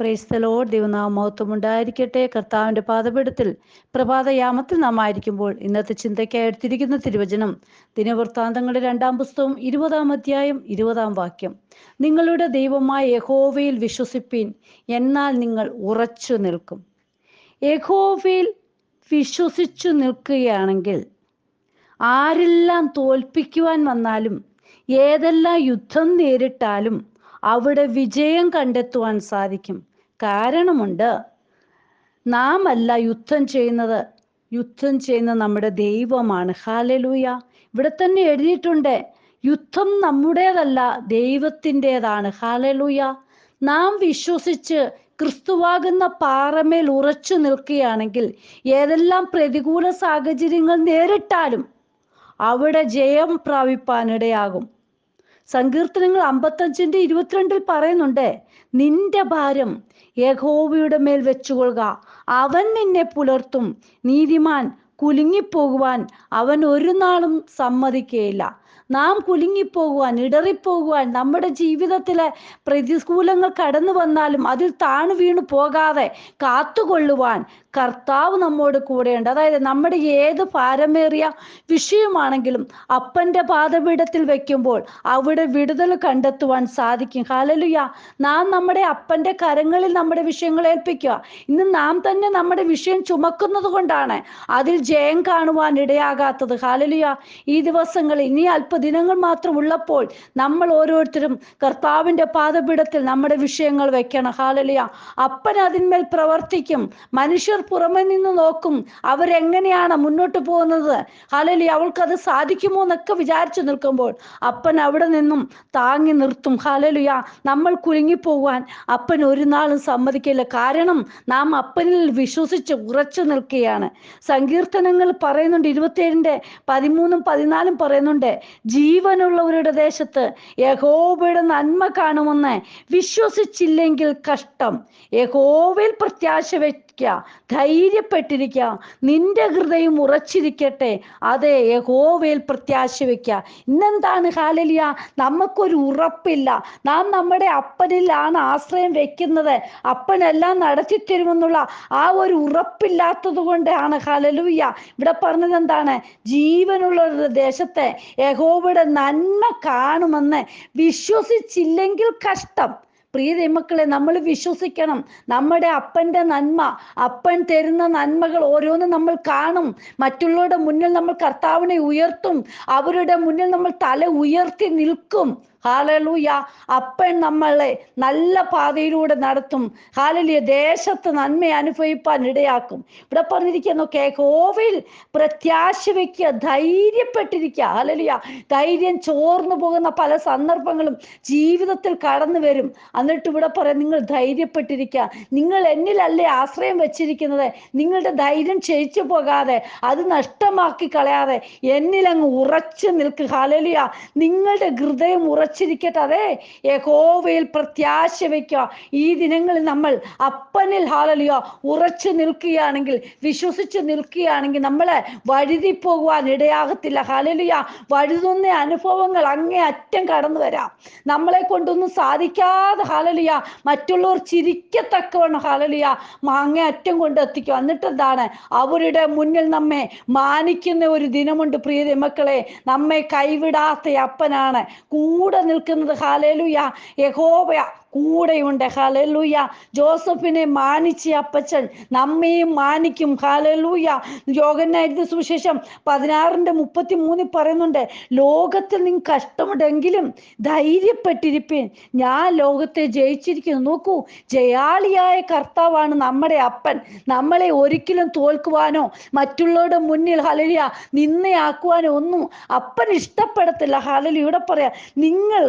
പ്രൈസ്തലോ ദൈവനാമത്വം ഉണ്ടായിരിക്കട്ടെ. കർത്താവിന്റെ പാദപീഠത്തിൽ പ്രഭാതയാമത്തിൽ നാം ആയിരിക്കുമ്പോൾ ഇന്നത്തെ ചിന്തയ്ക്കായി എടുത്തിരിക്കുന്ന തിരുവചനം ദിനവൃത്താന്തങ്ങളുടെ രണ്ടാം പുസ്തകം ഇരുപതാം അധ്യായം ഇരുപതാം വാക്യം. നിങ്ങളുടെ ദൈവമായ യഹോവയിൽ വിശ്വസിപ്പീൻ എന്നാൽ നിങ്ങൾ ഉറച്ചു നിൽക്കും. യഹോവയിൽ വിശ്വസിച്ചു നിൽക്കുകയാണെങ്കിൽ ആരെല്ലാം തോൽപ്പിക്കുവാൻ വന്നാലും ഏതെല്ലാം യുദ്ധം നേരിട്ടാലും അവിടെ വിജയം കണ്ടെത്തുവാൻ സാധിക്കും. കാരണമുണ്ട് നാം അല്ല യുദ്ധം ചെയ്യുന്നത്. യുദ്ധം ചെയ്യുന്ന നമ്മുടെ ദൈവമാണ്. ഹാലലൂയ ഇവിടെ തന്നെ എഴുതിയിട്ടുണ്ട് യുദ്ധം നമ്മുടേതല്ല ദൈവത്തിന്റെതാണ്. ഹാലലൂയ നാം വിശ്വസിച്ച് ക്രിസ്തുവാകുന്ന പാറമേൽ ഉറച്ചു നിൽക്കുകയാണെങ്കിൽ ഏതെല്ലാം പ്രതികൂല സാഹചര്യങ്ങൾ നേരിട്ടാലും അവിടെ ജയം പ്രാപിപ്പാനിടയാകും. സങ്കീർത്തനങ്ങൾ അമ്പത്തഞ്ചിന്റെ ഇരുപത്തിരണ്ടിൽ പറയുന്നുണ്ട് നിന്റെ ഭാരം യഹോവയുടെ മേൽ വെച്ചുകൊള്ളുക. അവൻ നിന്നെ പുലർത്തും. നീതിമാൻ കുലുങ്ങിപ്പോകുവാൻ അവൻ ഒരു നാളും സമ്മതിക്കുകയില്ല നാം കുലുങ്ങിപ്പോകുവാൻ ഇടറിപ്പോകുവാൻ നമ്മുടെ ജീവിതത്തിലെ പ്രതികൂലങ്ങൾ കടന്നു വന്നാലും അതിൽ താണു വീണു പോകാതെ കാത്തുകൊള്ളുവാൻ കർത്താവ് നമ്മോട് കൂടെയുണ്ട്. അതായത് നമ്മുടെ ഏത് ഭാരമേറിയ വിഷയമാണെങ്കിലും അപ്പന്റെ പാദപീഠത്തിൽ വെക്കുമ്പോൾ അവിടെ വിടുതൽ കണ്ടെത്തുവാൻ സാധിക്കും. ഹാലലുയ നാം നമ്മുടെ അപ്പന്റെ കരങ്ങളിൽ നമ്മുടെ വിഷയങ്ങൾ ഏൽപ്പിക്കുക. ഇന്ന് നാം തന്നെ നമ്മുടെ വിഷയം ചുമക്കുന്നത് കൊണ്ടാണ് അതിൽ ജയം കാണുവാൻ ഇടയാകാത്തത്. ഹാലലുയ ഈ ദിവസങ്ങൾ ഇനി അല്പദിനങ്ങൾ മാത്രം ഉള്ളപ്പോൾ നമ്മൾ ഓരോരുത്തരും കർത്താവിന്റെ പാദപീഠത്തിൽ നമ്മുടെ വിഷയങ്ങൾ വെക്കണം. ഹാലലിയ അപ്പൻ അതിന്മേൽ പ്രവർത്തിക്കും. മനുഷ്യർ പുറമെ നിന്ന് നോക്കും. അവരെങ്ങനെയാണ് മുന്നോട്ട് പോകുന്നത്? ഹാലലി അവൾക്കത് സാധിക്കുമോ എന്നൊക്കെ വിചാരിച്ചു നിൽക്കുമ്പോൾ അപ്പൻ അവിടെ നിന്നും താങ്ങി നിർത്തും. ഹാലലുയ നമ്മൾ കുലുങ്ങിപ്പോവാൻ അപ്പൻ ഒരു നാളും സമ്മതിക്കില്ല. കാരണം നാം അപ്പനിൽ വിശ്വസിച്ച് ഉറച്ചു നിൽക്കുകയാണ്. സങ്കീർത്തനങ്ങൾ പറയുന്നുണ്ട് ഇരുപത്തിയേഴിന്റെ പതിമൂന്നും പതിനാലും പറയുന്നുണ്ട് ജീവനുള്ളവരുടെ ദേശത്ത് യഹോബയുടെ നന്മ കാണുമെന്ന് വിശ്വസിച്ചില്ലെങ്കിൽ കഷ്ടം. യഹോവയിൽ പ്രത്യാശ വെക്കുക ധൈര്യപ്പെട്ടിരിക്കുക നിന്റെ ഹൃദയം ഉറച്ചിരിക്കട്ടെ. അതെ യഹോവയിൽ പ്രത്യാശ വയ്ക്കുക ഇന്നെന്താണ്? ഹാലലിയ നമുക്കൊരു ഉറപ്പില്ല. നാം നമ്മുടെ അപ്പനിലാണ് ആശ്രയം വെക്കുന്നത്. അപ്പനെല്ലാം നടത്തി തരുമെന്നുള്ള ആ ഒരു ഉറപ്പില്ലാത്തത് കൊണ്ടാണ്. ഹാലലൂയ ഇവിടെ പറഞ്ഞത് എന്താണ്? ജീവനുള്ള ദേശത്തെ യഹോവയുടെ നന്മ കാണുമെന്ന് വിശ്വസിച്ചില്ലെങ്കിൽ കഷ്ടം. പ്രിയ മക്കളെ നമ്മൾ വിശ്വസിക്കണം. നമ്മുടെ അപ്പന്റെ നന്മ അപ്പൻ തരുന്ന നന്മകൾ ഓരോന്നും നമ്മൾ കാണും. മറ്റുള്ളവരുടെ മുന്നിൽ നമ്മൾ കർത്താവിനെ ഉയർത്തും. അവരുടെ മുന്നിൽ നമ്മൾ തല ഉയർത്തി നിൽക്കും. ഹാലലൂയ. അപ്പൻ നമ്മളെ നല്ല പാതയിലൂടെ നടത്തും. ഹാലലിയ ദേശത്ത് നന്മ അനുഭവിപ്പാൻ ഇടയാക്കും. ഇവിടെ പറഞ്ഞിരിക്കുന്നു കേക്കോവിൽ പ്രത്യാശ വയ്ക്കുക ധൈര്യപ്പെട്ടിരിക്കുക. ഹാലലിയ ധൈര്യം ചോർന്നു പോകുന്ന പല സന്ദർഭങ്ങളും ജീവിതത്തിൽ കടന്നു വരും. എന്നിട്ട് ഇവിടെ പറയാം നിങ്ങൾ ധൈര്യപ്പെട്ടിരിക്കുക. നിങ്ങൾ എന്നിലല്ലേ ആശ്രയം വെച്ചിരിക്കുന്നത്? നിങ്ങളുടെ ധൈര്യം ക്ഷയിച്ചു പോകാതെ അത് നഷ്ടമാക്കി കളയാതെ എന്നിലങ്ങ് ഉറച്ചു നിൽക്കുക ഹാലലിയ നിങ്ങളുടെ ഹൃദയം ഉറച്ചു ഉറച്ചിരിക്കട്ടെ. യഹോവയിൽ പ്രത്യാശ വയ്ക്കുക. ഈ ദിനങ്ങളിൽ നമ്മൾ അപ്പനിൽ ഹാലലിയ ഉറച്ചു നിൽക്കുകയാണെങ്കിൽ വിശ്വസിച്ച് നിൽക്കുകയാണെങ്കിൽ നമ്മളെ വഴുതി പോകുവാൻ ഇടയാകത്തില്ല. ഹാലലിയ വഴുതുന്ന അനുഭവങ്ങൾ അങ്ങേ അറ്റം കടന്നു വരാം. നമ്മളെ കൊണ്ടൊന്നും സാധിക്കാതെ ഹാലലിയ മറ്റുള്ളവർ ചിരിക്കത്തക്കവണ്ണം ഹാലലിയ അങ്ങേ അറ്റം കൊണ്ട് എത്തിക്കും എന്നിട്ട് എന്താണ്? അവരുടെ മുന്നിൽ നമ്മെ മാനിക്കുന്ന ഒരു ദിനമുണ്ട്. പ്രിയ മക്കളെ നമ്മെ കൈവിടാത്ത അപ്പനാണ്. കൂടെ നിൽക്കുന്നത്. ഹാലേലുയ യഹോവ കൂടെയുണ്ട്. ഹലലൂയ ജോസഫിനെ മാനിച്ച അപ്പച്ചൻ നമ്മയും മാനിക്കും. ഹലലൂയ യോഗനായിരുന്ന സുവിശേഷം പതിനാറിന്റെ മുപ്പത്തി മൂന്നിൽ പറയുന്നുണ്ട് ലോകത്തിൽ നിങ്ങൾ കഷ്ടമുണ്ടെങ്കിലും ധൈര്യപ്പെട്ടിരിപ്പേൻ. ഞാൻ ലോകത്തെ ജയിച്ചിരിക്കുന്നു. നോക്കൂ ജയാളിയായ കർത്താവാണ് നമ്മുടെ അപ്പൻ. നമ്മളെ ഒരിക്കലും തോൽക്കുവാനോ മറ്റുള്ളവരുടെ മുന്നിൽ ഹലലിയ നിന്നയാക്കുവാനോ ഒന്നും അപ്പൻ ഇഷ്ടപ്പെടത്തില്ല. ഹലലി ഇവിടെ പറയാ നിങ്ങൾ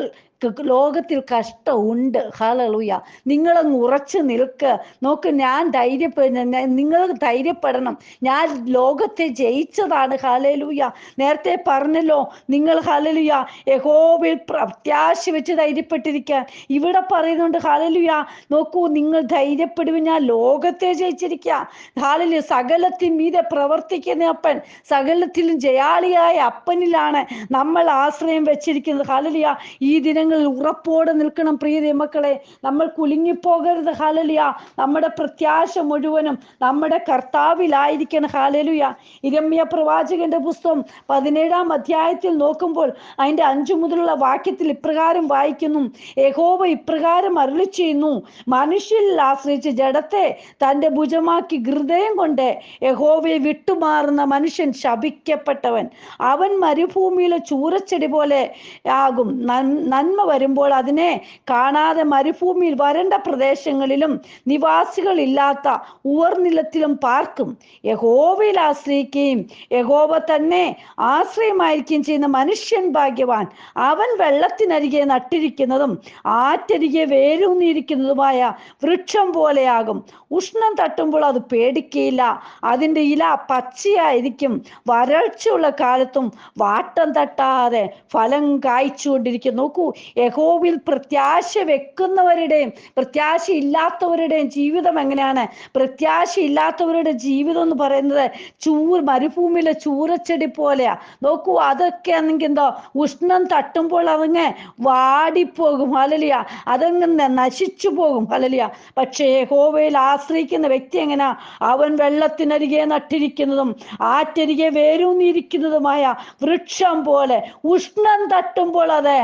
ലോകത്തിൽ കഷ്ടമുണ്ട്. ഹാലലൂയ നിങ്ങളങ്ങ് ഉറച്ചു നിൽക്ക്. നോക്ക് ഞാൻ ധൈര്യപ്പെടുന്ന നിങ്ങൾ ധൈര്യപ്പെടണം. ഞാൻ ലോകത്തെ ജയിച്ചതാണ്. ഹാലലൂയ നേരത്തെ പറഞ്ഞല്ലോ നിങ്ങൾ ഹാലലുയ യഹോബിൽ പ്രത്യാശ വെച്ച് ധൈര്യപ്പെട്ടിരിക്കാൻ. ഇവിടെ പറയുന്നുണ്ട് ഹാലലുയ നോക്കൂ നിങ്ങൾ ധൈര്യപ്പെടുവിൻ ഞാൻ ലോകത്തെ ജയിച്ചിരിക്കുക ഹാലലു സകലത്തിൻ മീതെ പ്രവർത്തിക്കുന്ന അപ്പൻ സകലത്തിലും ജയാളിയായ അപ്പനിലാണ് നമ്മൾ ആശ്രയം വെച്ചിരിക്കുന്നത്. ഹാലലിയ ഈ ദിനം വചനങ്ങളിൽ ഉറപ്പോടെ നിൽക്കണം പ്രിയ മക്കളെ. നമ്മൾ കുലുങ്ങിപ്പോകരുത്. ഹാലലിയ നമ്മുടെ പ്രത്യാശ മുഴുവനും നമ്മുടെ കർത്താവിലായിരിക്കണം. ഹാലലുയ ഇരമ്യ പ്രവാചകന്റെ പുസ്തകം പതിനേഴാം അധ്യായത്തിൽ നോക്കുമ്പോൾ അതിന്റെ അഞ്ചു മുതലുള്ള വാക്യത്തിൽ ഇപ്രകാരം വായിക്കുന്നു. യഹോവ ഇപ്രകാരം അരുളി ചെയ്യുന്നു മനുഷ്യരിൽ ആശ്രയിച്ച് ജഡത്തെ തന്റെ ഭുജമാക്കി ഹൃദയം കൊണ്ട് യഹോവയെ വിട്ടുമാറുന്ന മനുഷ്യൻ ശപിക്കപ്പെട്ടവൻ. അവൻ മരുഭൂമിയിലെ ചൂരച്ചെടി പോലെ ആകും. നൻ- നന്മ വരുമ്പോൾ അതിനെ കാണാതെ മരുഭൂമിയിൽ വരണ്ട പ്രദേശങ്ങളിലും നിവാസികളില്ലാത്ത ഉവർനിലത്തിലും പാർക്കും. യഹോവയിൽ ആശ്രയിക്കുകയും യഹോവ തന്നെ ആശ്രയമായിരിക്കുകയും ചെയ്യുന്ന മനുഷ്യൻ ഭാഗ്യവാൻ. അവൻ വെള്ളത്തിനരികെ നട്ടിരിക്കുന്നതും ആറ്റരികെ വേരൂന്നിയിരിക്കുന്നതുമായ വൃക്ഷം പോലെയാകും. ഉഷ്ണം തട്ടുമ്പോൾ അത് പേടിക്കയില്ല. അതിന്റെ ഇല പച്ചയായിരിക്കും. വരൾച്ചയുള്ള കാലത്തും വാട്ടം തട്ടാതെ ഫലം കായ്ച്ചുകൊണ്ടിരിക്കും. നോക്കൂ യഹോവിൽ പ്രത്യാശ വെക്കുന്നവരുടെയും പ്രത്യാശ ഇല്ലാത്തവരുടെയും ജീവിതം എങ്ങനെയാണ്? പ്രത്യാശ ഇല്ലാത്തവരുടെ ജീവിതം എന്ന് പറയുന്നത് ചൂർ മരുഭൂമിയിലെ ചൂരച്ചെടി പോലെയാ. നോക്കൂ അതൊക്കെ ആണെങ്കിൽ എന്തോ ഉഷ്ണം തട്ടുമ്പോൾ അതങ്ങ് വാടിപ്പോകും. ഹലലിയ അതങ്ങ് നശിച്ചു പോകും. ഹലലിയ പക്ഷേ യഹോവയിൽ ആശ്രയിക്കുന്ന വ്യക്തി എങ്ങനെയാ അവൻ വെള്ളത്തിനരികെ നട്ടിരിക്കുന്നതും ആറ്റരികെ വേരൂന്നിരിക്കുന്നതുമായ വൃക്ഷം പോലെ ഉഷ്ണം തട്ടുമ്പോൾ അതെ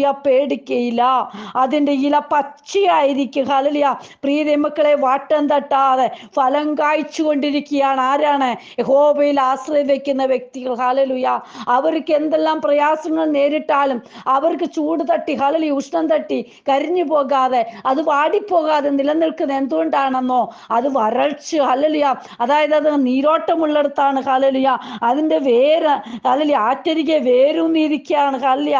ഹാലലുയ പേടിക്കയില്ല. അതിന്റെ ഇല പച്ചയായിരിക്കും. ഹലലിയ പ്രിയ മക്കളെ വാട്ടം തട്ടാതെ ഫലം കായ്ച്ചു കൊണ്ടിരിക്കുകയാണ് ആരാണ്? യഹോബയിൽ ആശ്രയം വെക്കുന്ന വ്യക്തികൾ. ഹലലുയ അവർക്ക് എന്തെല്ലാം പ്രയാസങ്ങൾ നേരിട്ടാലും അവർക്ക് ചൂട് തട്ടി ഹലലി ഉഷ്ണം തട്ടി കരിഞ്ഞു പോകാതെ അത് വാടിപ്പോകാതെ നിലനിൽക്കുന്നത് എന്തുകൊണ്ടാണെന്നോ? അത് വരൾച്ച. ഹലലിയ അതായത് അത് നീരോട്ടമുള്ളിടത്താണ്. ഹലലിയ അതിന്റെ വേര് ഹലലി ആറ്റരികെ വേരൂന്നിരിക്കുകയാണ് ഹലലിയ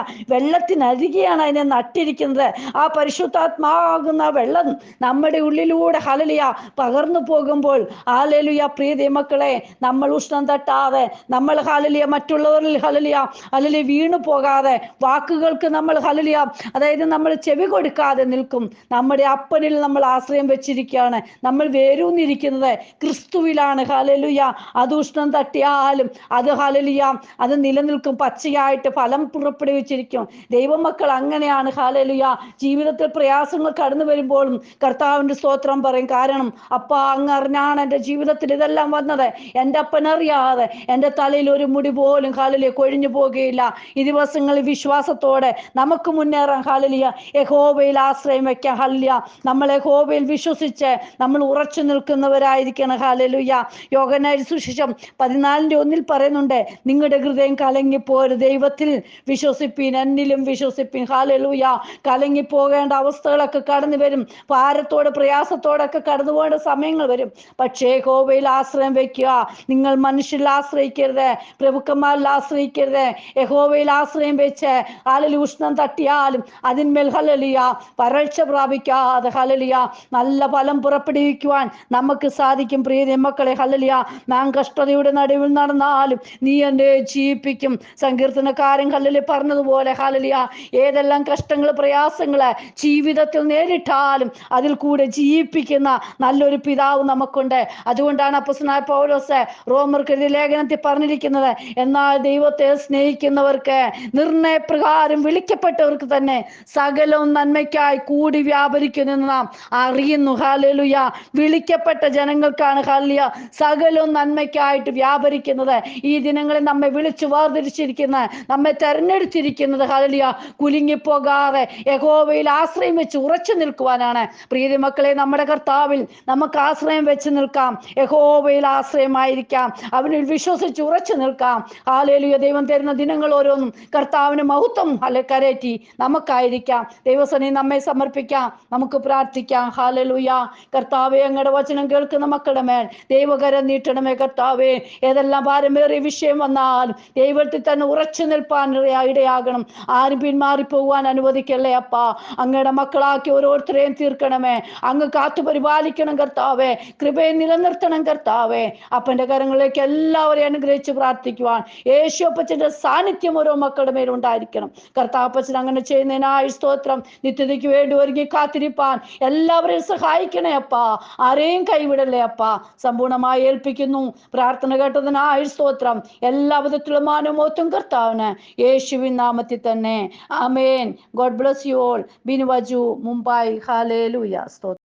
വെള്ളത്തിനരികെയാണ് അതിനെ നട്ടിരിക്കുന്നത്. ആ പരിശുദ്ധാത്മാകുന്ന വെള്ളം നമ്മുടെ ഉള്ളിലൂടെ ഹലലിയ പകർന്നു പോകുമ്പോൾ ഹാലലിയ പ്രീതി മക്കളെ നമ്മൾ ഉഷ്ണം തട്ടാതെ നമ്മൾ ഹലലിയ മറ്റുള്ളവരിൽ ഹലലിയ ഹലലി വീണു പോകാതെ വാക്കുകൾക്ക് നമ്മൾ ഹലലിയ അതായത് നമ്മൾ ചെവി കൊടുക്കാതെ നിൽക്കും. നമ്മുടെ അപ്പനിൽ നമ്മൾ ആശ്രയം വെച്ചിരിക്കുകയാണ്. നമ്മൾ വേരൂന്നിരിക്കുന്നത് ക്രിസ്തുവിലാണ്. ഹലലുയ അത് ഉഷ്ണം തട്ടിയാലും അത് ഹലലിയ അത് നിലനിൽക്കും. പച്ചയായിട്ട് ഫലം പുറപ്പെടുവിച്ചിരിക്കും. ദൈവമക്കൾ അങ്ങനെയാണ് ഹാലലുയ ജീവിതത്തിൽ പ്രയാസങ്ങൾ കടന്നു വരുമ്പോഴും കർത്താവിന്റെ സ്തോത്രം പറയും. കാരണം അപ്പ അങ്ങ് അറിഞ്ഞാണ് എന്റെ ജീവിതത്തിൽ ഇതെല്ലാം വന്നത്. എന്റെ അപ്പനറിയാതെ എന്റെ തലയിൽ ഒരു മുടി പോലും ഹാലലിയ കൊഴിഞ്ഞു പോകുകയില്ല. ഈ ദിവസങ്ങളിൽ വിശ്വാസത്തോടെ നമുക്ക് മുന്നേറാം ഹാലലിയ യഹോബയിൽ ആശ്രയം വെക്കാം ഹല്ലിയ നമ്മൾ യഹോബയിൽ വിശ്വസിച്ച് നമ്മൾ ഉറച്ചു നിൽക്കുന്നവരായിരിക്കണം ഹാലലുയ യോഗനാരി സുശേഷം പതിനാലിന്റെ ഒന്നിൽ പറയുന്നുണ്ട് നിങ്ങളുടെ ഹൃദയം കലങ്ങിപ്പോരു ദൈവത്തിൽ വിശ്വസിപ്പീൻ എന്നിലും വിശ്വസിപ്പീൻ. ഹാലലൂയ കലങ്ങി പോകേണ്ട അവസ്ഥകളൊക്കെ കടന്നു വരും. ഭാരത്തോട് പ്രയാസത്തോടൊക്കെ കടന്നു പോകേണ്ട സമയങ്ങൾ വരും. പക്ഷേ ഹോവയിൽ ആശ്രയം വെക്കുക. നിങ്ങൾ മനുഷ്യരിൽ ആശ്രയിക്കരുത്. പ്രഭുക്കന്മാരിൽ ആശ്രയിക്കരുത്. യഹോവയിൽ ആശ്രയം വെച്ച് ഹാലലി ഉഷ്ണം തട്ടിയാലും അതിന്മേൽ ഹലലിയ വരൾച്ച പ്രാപിക്കാതെ ഹലലിയ നല്ല ഫലം പുറപ്പെടുവിക്കുവാൻ നമുക്ക് സാധിക്കും. പ്രിയ മക്കളെ ഹലലിയ നാം കഷ്ടതയുടെ നടുവിൽ നടന്നാലും നീ എന്നെ ജീവിപ്പിക്കും. സങ്കീർത്തനക്കാരൻ ഹലലി പറഞ്ഞതുപോലെ ഹലലിയ ഏതെല്ലാം കഷ്ടങ്ങൾ പ്രയാസങ്ങൾ ജീവിതത്തിൽ നേരിട്ടാലും അതിൽ കൂടെ ജീവിപ്പിക്കുന്ന നല്ലൊരു പിതാവ് നമുക്കുണ്ട്. അതുകൊണ്ടാണ് അപ്പസ്നായ പൗലോസ് റോമർക്ക് കൃതി ലേഖനത്തിൽ പറഞ്ഞിരിക്കുന്നത് എന്നാൽ ദൈവത്തെ സ്നേഹിക്കുന്നവർക്ക് നിർണയപ്രകാരം വിളിക്കപ്പെട്ടവർക്ക് തന്നെ സകലവും നന്മയ്ക്കായി കൂടി വ്യാപരിക്കുന്നെന്ന് നാം അറിയുന്നു. ഹാലലുയ വിളിക്കപ്പെട്ട ജനങ്ങൾക്കാണ് ഹാലിയ സകലവും നന്മയ്ക്കായിട്ട് വ്യാപരിക്കുന്നത്. ഈ ദിനങ്ങളിൽ നമ്മെ വിളിച്ചു വേർതിരിച്ചിരിക്കുന്ന നമ്മെ തെരഞ്ഞെടുത്തിരിക്കുന്നത് ഹാലലിയ കുലുങ്ങിപ്പോകാതെ യഹോവയിൽ ആശ്രയം വെച്ച് ഉറച്ചു നിൽക്കുവാനാണ്. പ്രീതി മക്കളെ നമ്മുടെ കർത്താവിൽ നമുക്ക് ആശ്രയം വെച്ച് നിൽക്കാം. യഹോവയിൽ ആശ്രയമായിരിക്കാം. അവനിൽ വിശ്വസിച്ച് ഉറച്ചു നിൽക്കാം. ഹാലേലുയ. ദൈവം തരുന്ന ദിനങ്ങൾ ഓരോന്നും കർത്താവിന് മഹത്വം അല്ല കരേറ്റി നമുക്കായിരിക്കാം. ദൈവസനെ നമ്മെ സമർപ്പിക്കാം. നമുക്ക് പ്രാർത്ഥിക്കാം. ഹാലലുയ. കർത്താവെ അങ്ങയുടെ വചനം കേൾക്കുന്ന മക്കളുടെ മേൽ ദൈവകരം നീട്ടണമേ കർത്താവെ. ഏതെല്ലാം പാരമ്പര്യ വിഷയം വന്നാലും ദൈവത്തിൽ തന്നെ ഉറച്ചു നിൽപ്പാൻ ഇടയാ- ഇടയാകണം. ആരും പിന്മാറിപ്പോകുവാൻ അനുവദിക്കല്ലേ അപ്പ? അങ്ങയുടെ മക്കളാക്കി ഓരോരുത്തരെയും തീർക്കണമേ. അങ്ങ് കാത്തു പരിപാലിക്കണം കർത്താവേ. കൃപയെ നിലനിർത്തണം കർത്താവേ. അപ്പന്റെ കരങ്ങളിലേക്ക് എല്ലാവരെയും അനുഗ്രഹിച്ച് പ്രാർത്ഥിക്കുവാൻ. യേശു അപ്പച്ചന്റെ സാന്നിധ്യം ഓരോ മക്കളുടെ മേലും ഉണ്ടായിരിക്കണം. കർത്താപ്പച്ചൻ അങ്ങനെ ചെയ്യുന്നതിനായി സ്തോത്രം. നിത്യതയ്ക്ക് വേണ്ടി ഒരുങ്ങി കാത്തിരിപ്പാൻ. എല്ലാവരെയും സഹായിക്കണേ അപ്പ. ആരെയും കൈവിടല്ലേ അപ്പ. സമ്പൂർണമായി ഏൽപ്പിക്കുന്നു. പ്രാർത്ഥന കേട്ടതിനായി സ്തോത്രം. എല്ലാ വിധത്തിലും മാനമോത്തും കർത്താവിന്. യേശുവിൻ നാമത്തിൽ തന്നെ. Amen God bless you all ബിനുവജു Mumbai hallelujah സ്തോത്രം